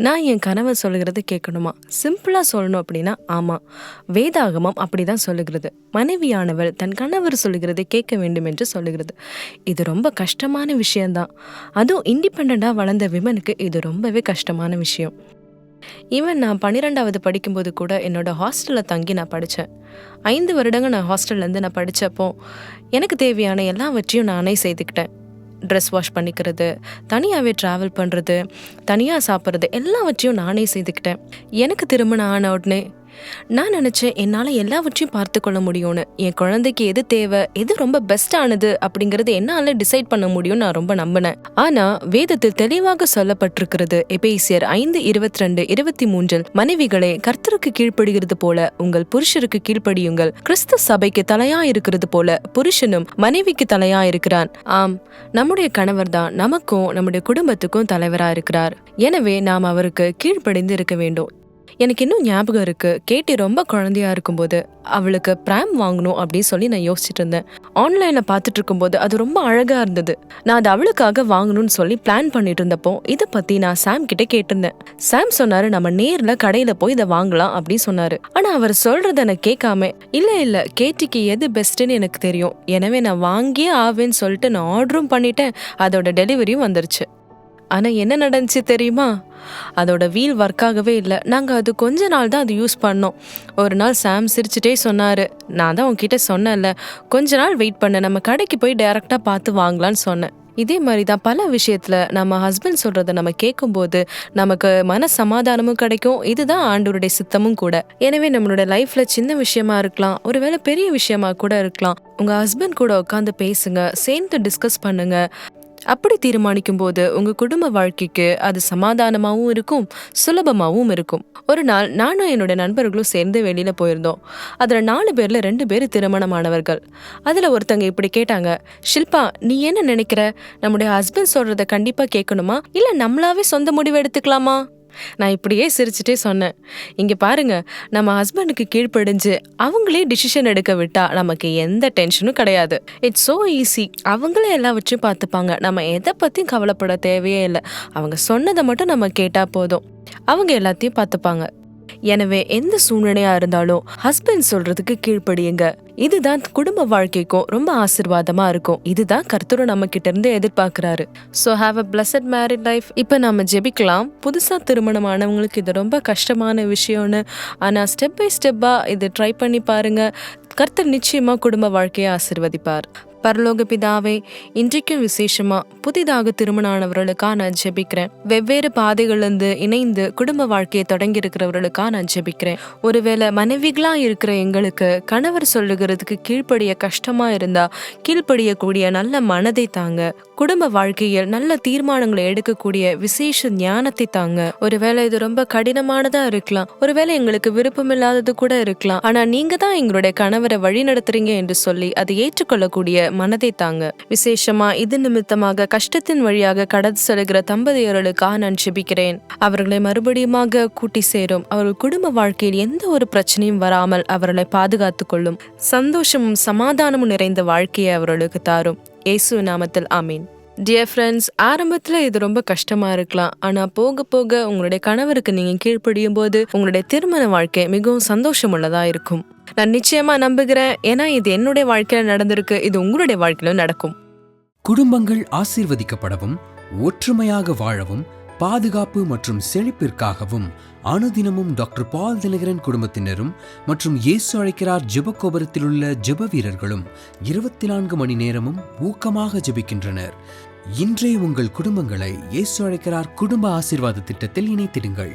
நான் என் கணவர் சொல்லுகிறது கேட்கணுமா? சிம்பிளாக சொல்லணும் அப்படின்னா ஆமாம் வேதாகமம் அப்படி தான் சொல்லுகிறது. மனைவியானவள் தன் கணவர் சொல்லுகிறதை கேட்க வேண்டும் என்று சொல்லுகிறது. இது ரொம்ப கஷ்டமான விஷயம்தான். அதுவும் இண்டிபெண்ட்டாக வளர்ந்த விமனுக்கு இது ரொம்பவே கஷ்டமான விஷயம். ஈவன் நான் பன்னிரெண்டாவது படிக்கும்போது கூட என்னோட ஹாஸ்டலில் தங்கி நான் படித்தேன் ஐந்து வருடங்கள் நான் ஹாஸ்டல்லேருந்து நான் படித்தப்போ எனக்கு தேவையான எல்லாவற்றையும் நானே செய்துக்கிட்டேன். ட்ரெஸ் வாஷ் பண்ணிக்கிறது தனியாகவே ட்ராவல் பண்ணுறது தனியாக சாப்பிட்றது எல்லாவற்றையும் நானே செய்துக்கிட்டேன். எனக்கு திருமணம் ஆன உடனே நான் நினச்சேன் என்னால் எல்லாவற்றையும் பார்த்து கொள்ள முடியும்னு. என் குழந்தைக்கு எது தேவை எது ரொம்ப பெஸ்ட்டானது அப்படிங்கிறது என்னால் டிசைட் பண்ண முடியும்னு நான் ரொம்ப நம்பினேன். ஆனால் வேதத்தில் தெளிவாக சொல்லப்பட்டிருக்கிறது எபேசியர் ஐந்து இருபத்தி ரெண்டு இருபத்தி மூன்றில் மனைவிகளே கர்த்தருக்கு கீழ்ப்படுகிறது போல உங்கள் புருஷருக்கு கீழ்ப்படியுங்கள். கிறிஸ்து சபைக்கு தலையா இருக்கிறது போல புருஷனும் மனைவிக்கு தலையா இருக்கிறான் ஆம் நம்முடைய கணவர் தான் நமக்கும் நம்முடைய குடும்பத்துக்கும் தலைவரா இருக்கிறார் எனவே நாம் அவருக்கு கீழ்ப்படிந்து இருக்க வேண்டும். எனக்கு இன்னும் ஞாபகம் இருக்கு. கேட்டி ரொம்ப குழந்தையா இருக்கும்போது அவளுக்கு பிராம் வாங்கணும் அப்படின்னு சொல்லி நான் யோசிச்சுட்டு இருந்தேன். ஆன்லைன்ல பார்த்துட்டு இருக்கும்போது அது ரொம்ப அழகா இருந்தது. நான் அது அவளுக்காக வாங்கணும்னு சொல்லி பிளான் பண்ணிட்டு இருந்தப்போ இதை பத்தி நான் சாம் கிட்ட கேட்டிருந்தேன். சாம் சொன்னாரு நம்ம நேர்ல கடையில போய் இதை வாங்கலாம் அப்படின்னு சொன்னாரு. ஆனா அவர் சொல்றத நான் கேட்காம இல்ல இல்ல கேட்டிக்கு எது பெஸ்ட்னு எனக்கு தெரியும். எனவே நான் வாங்கியே ஆவேன்னு சொல்லிட்டு நான் ஆர்டரும் பண்ணிட்டேன். அதோட டெலிவரியும் வந்துருச்சு. ஆனால் என்ன நடந்துச்சு தெரியுமா? அதோட வீல் ஒர்க் ஆகவே இல்லை. நாங்கள் அது கொஞ்ச நாள் தான் அது யூஸ் பண்ணோம். ஒரு நாள் சாம் சிரிச்சுட்டே சொன்னார். நான் தான் உங்ககிட்ட சொன்னேன்ல. கொஞ்ச நாள் வெயிட் பண்ண நம்ம கடைக்கு போய் டைரெக்டாக பார்த்து வாங்கலான்னு சொன்னேன். இதே மாதிரி தான் பல விஷயத்தில் நம்ம ஹஸ்பண்ட் சொல்கிறத நம்ம கேட்கும்போது நமக்கு மன சமாதானமும் கிடைக்கும். இதுதான் ஆண்டவருடைய சித்தமும் கூட. எனவே நம்மளோட லைஃப்பில் சின்ன விஷயமா இருக்கலாம். ஒருவேளை பெரிய விஷயமா கூட இருக்கலாம். உங்கள் ஹஸ்பண்ட் கூட உட்காந்து பேசுங்க. சேர்ந்து டிஸ்கஸ் பண்ணுங்கள் அப்படி தீர்மானிக்கும் போது உங்க குடும்ப வாழ்க்கைக்கு அது சமாதானமாகவும் இருக்கும் சுலபமாகவும் இருக்கும். ஒரு நாள் நானும் என்னோட நண்பர்களும் சேர்ந்து வெளியில போயிருந்தோம். அதுல நாலு பேர்ல ரெண்டு பேர் திருமணமானவர்கள். அதுல ஒருத்தங்க இப்படி கேட்டாங்க ஷில்பா நீ என்ன நினைக்கிற? நம்முடைய ஹஸ்பண்ட் சொல்றத கண்டிப்பா கேட்கணுமா? இல்ல நம்மளாவே சொந்த முடிவு எடுத்துக்கலாமா? நான் இப்படியே சிரிச்சுட்டே சொன்னேன். இங்கே பாருங்க நம்ம ஹஸ்பண்டுக்கு கீழ்ப்படிஞ்சு அவங்களே டிசிஷன் எடுக்க விட்டா நமக்கு எந்த டென்ஷனும் கிடையாது. இட்ஸ் ஸோ ஈஸி அவங்களே எல்லாவற்றையும் பார்த்துப்பாங்க. நம்ம எதை பற்றியும் கவலைப்பட தேவையே இல்லை. அவங்க சொன்னதை மட்டும் நம்ம கேட்டால் போதும். அவங்க எல்லாத்தையும் பார்த்துப்பாங்க. எனவே எந்த சூழ்நிலையா இருந்தாலும் ஹஸ்பண்ட் சொல்றதுக்கு கீழ்ப்படியுங்க. இதுதான் குடும்ப வாழ்க்கைக்கும் ரொம்ப ஆசிர்வாதமா இருக்கும். இதுதான் கர்த்தரும் நம்ம கிட்ட இருந்து எதிர்பார்க்கறாரு. So have a blessed married life இப்போ நம்ம ஜெபிக்கலாம். புதுசா திருமணமானவங்களுக்கு இது ரொம்ப கஷ்டமான விஷயம்னு. ஆனா ஸ்டெப் பை ஸ்டெப்பா இது ட்ரை பண்ணி பாருங்க. கர்த்தர் நிச்சயமா குடும்ப வாழ்க்கையை ஆசிர்வதிப்பார். பரலோக பிதாவே இன்றைக்கும் விசேஷமா புதிதாக திருமணானவர்களுக்காக நான் ஜெபிக்கிறேன். வெவ்வேறு பாதைகள்லேருந்து இணைந்து குடும்ப வாழ்க்கையை தொடங்கி இருக்கிறவர்களுக்காக நான் ஜெபிக்கிறேன். ஒருவேளை மனைவிகளா இருக்கிற எங்களுக்கு கணவர் சொல்லுகிறதுக்கு கீழ்ப்படிய கஷ்டமா இருந்தா கீழ்ப்படியக்கூடிய நல்ல மனதை தாங்க குடும்ப வாழ்க்கையில் நல்ல தீர்மானங்களை எடுக்கக்கூடிய விசேஷ ஞானத்தை தாங்க. ஒருவேளை இது ரொம்ப கடினமானதா இருக்கலாம் ஒருவேளை எங்களுக்கு விருப்பமில்லாதது கூட இருக்கலாம். ஆனா நீங்க தான் எங்களுடைய கணவரை வழி நடத்துறீங்க என்று சொல்லி அதை ஏற்றுக்கொள்ளக்கூடிய மனதை தாங்க விசேஷமா இது நிமித்தமாக கஷ்டத்தின் வழியாக கடந்து செல்கிற தம்பதியர்களுக்காக நான் ஜெபிக்கிறேன் அவர்களை மறுபடியுமாக கூட்டி சேரும். அவர்கள் குடும்ப வாழ்க்கையில் எந்த ஒரு பிரச்சனையும் வராமல் அவர்களை பாதுகாத்துக் கொள்ளும். சந்தோஷமும் சமாதானமும் நிறைந்த வாழ்க்கையை அவர்களுக்கு தாரும். இயேசு நாமத்தில் ஆமீன். டியர் ஃப்ரெண்ட்ஸ் ஆரம்பத்தில் இது ரொம்ப கஷ்டமாக இருக்கலாம். ஆனால் போக போக உங்களுடைய கணவருக்கு நீங்கள் கீழ்ப்படியும் போது உங்களுடைய திருமண வாழ்க்கை மிகவும் சந்தோஷமுள்ளதாக இருக்கும். நான் நிச்சயமாக நம்புகிறேன். ஏன்னா இது என்னுடைய வாழ்க்கையில் நடந்திருக்கு. இது உங்களுடைய வாழ்க்கையிலும் நடக்கும். குடும்பங்கள் ஆசீர்வதிக்கப்படவும் ஒற்றுமையாக வாழவும் பாதுகாப்பு மற்றும் செழிப்பிற்காகவும் அனுதினமும் டாக்டர் பால் தினகரன் குடும்பத்தினரும் மற்றும் இயேசு அழைக்கிறார் ஜெபக்கோபுரத்தில் உள்ள ஜெப வீரர்களும் இருபத்தி நான்கு மணி நேரமும் ஊக்கமாக ஜெபிக்கின்றனர். இன்றைய உங்கள் குடும்பங்களை இயேசு அழைக்கிறார் குடும்ப ஆசீர்வாத திட்டத்தில் இணைத்திடுங்கள்